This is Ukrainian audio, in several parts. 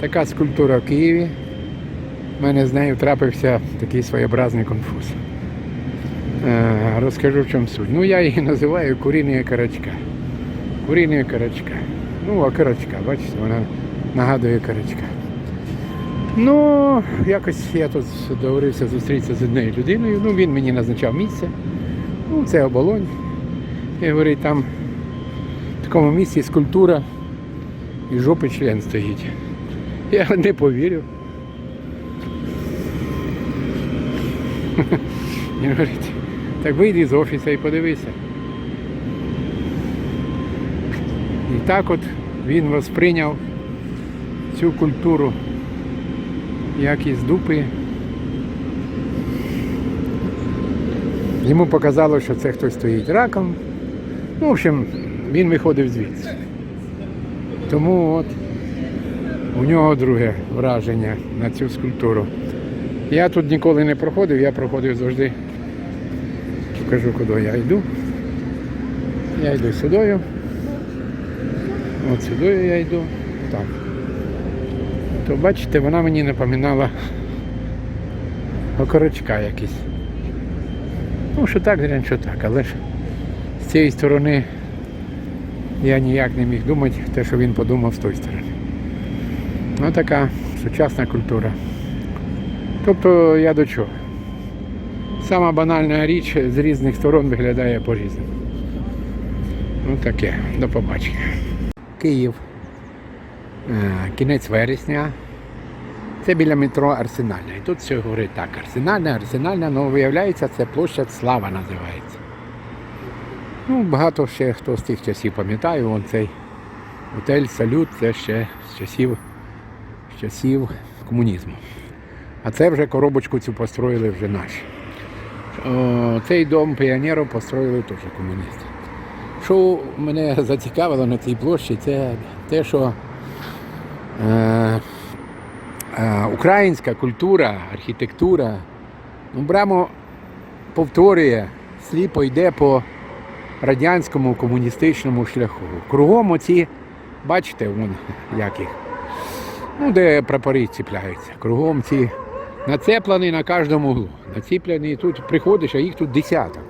Така скульптура в Києві. У мене з нею трапився такий своєобразний конфуз. Е, розкажу в чому суть. Ну, я її називаю куріння карачка. Куріння карачка. Ну, а карачка, бачите, вона нагадує карачка. Ну, якось я тут договорився зустрітися з однією людиною. Ну, він мені назначав місце. Ну, це оболонь. І говорить, там в такому місці скульптура і жопи член стоїть. Я не повірив. Він говорить, так вийди з офісу і подивися. І так от він восприйняв цю культуру як із дупи. Йому показало, що це хтось стоїть раком. Ну, в общем, він виходив звідси. Тому от у нього друге враження на цю скульптуру. Я тут ніколи не проходив, я проходив завжди. Покажу, куди я йду. Я йду сюдою. От сюдою я йду. Так. То бачите, вона мені напоминала окорочка якийсь. Ну, що так, що так, але ж з цієї сторони я ніяк не міг думати те, що він подумав з тої сторони. Ну така сучасна культура. Тобто я до чого? Сама банальна річ з різних сторон виглядає по-різному. Ну таке, до побачення. Київ. Е, Кінець вересня. Це біля метро Арсенальна. І тут все говорить так, Арсенальна, Арсенальна, але виявляється, це площадь Слава називається. Ну, багато ще хто з тих часів пам'ятає, вон цей готель Салют, це ще з часів, часів комунізму. А це вже коробочку цю построїли вже наші. Цей дом піонерів построїли теж комуністи. Що мене зацікавило на цій площі, це те, що е, е, українська культура, архітектура ну, прямо повторює, сліпо йде по радянському комуністичному шляху. Кругом оці, бачите, вон як їх, ну, де прапори ціпляються. Кругом ці нацеплені на кожному углу. Націплені, тут приходиш, а їх тут десяток.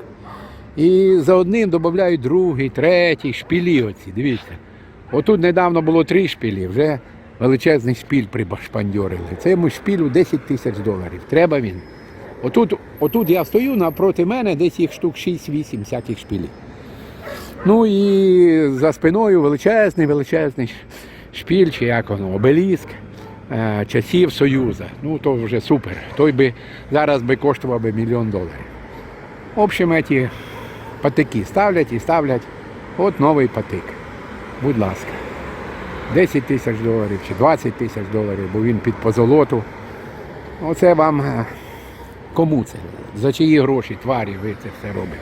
І за одним додають другий, третій, шпілі оці, дивіться. Отут недавно було три шпілі, вже величезний шпіль пришпандьорили. Це йому шпілю 10 тисяч доларів. Треба він. Отут, отут я стою, напроти мене десь їх штук 6-8 всяких шпілів. Ну і за спиною величезний, величезний шпіль, чи як воно, обеліск е, часів Союзу. Ну то вже супер. Той би зараз би коштував би мільйон доларів. В общем, ці патики ставлять і ставлять. От новий патик. Будь ласка. 10 тисяч доларів чи 20 тисяч доларів, бо він під позолоту. Оце вам е, кому це? За чиї гроші, тварі ви це все робите?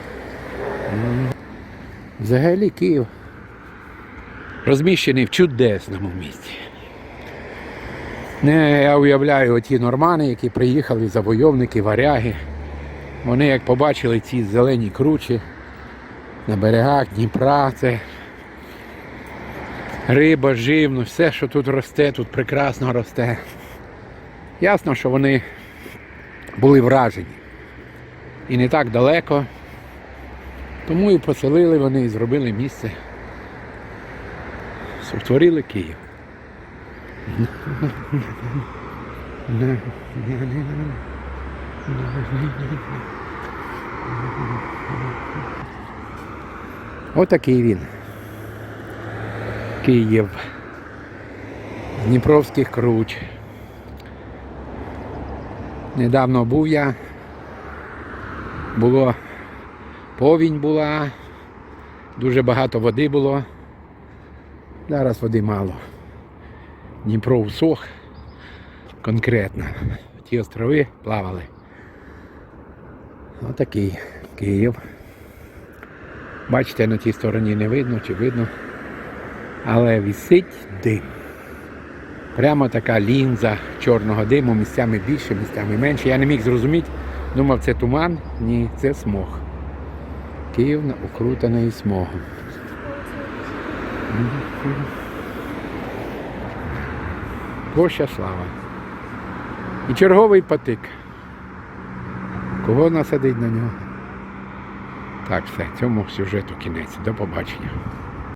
Взагалі Київ розміщений в чудесному місці. Не, я уявляю оті нормани, які приїхали, завойовники, варяги. Вони як побачили ці зелені кручі на берегах Дніпра, це риба, живність, все, що тут росте, тут прекрасно росте. Ясно, що вони були вражені. І не так далеко. Тому і поселили вони і зробили місце. Створили Київ. Отакий він. Київ. З Дніпровських круч. Недавно був я. Було повінь була, дуже багато води було. Зараз води мало. Дніпро всох конкретно. Ті острови плавали. Отакий Київ. Бачите, на тій стороні не видно чи видно. Але висить дим. Прямо така лінза чорного диму, місцями більше, місцями менше. Я не міг зрозуміти. Думав, це туман. Ні, це смог. Київ укрутений смогом. Площа слава. І черговий патик. Кого насадить на нього? Так, все, цьому сюжету кінець. До побачення.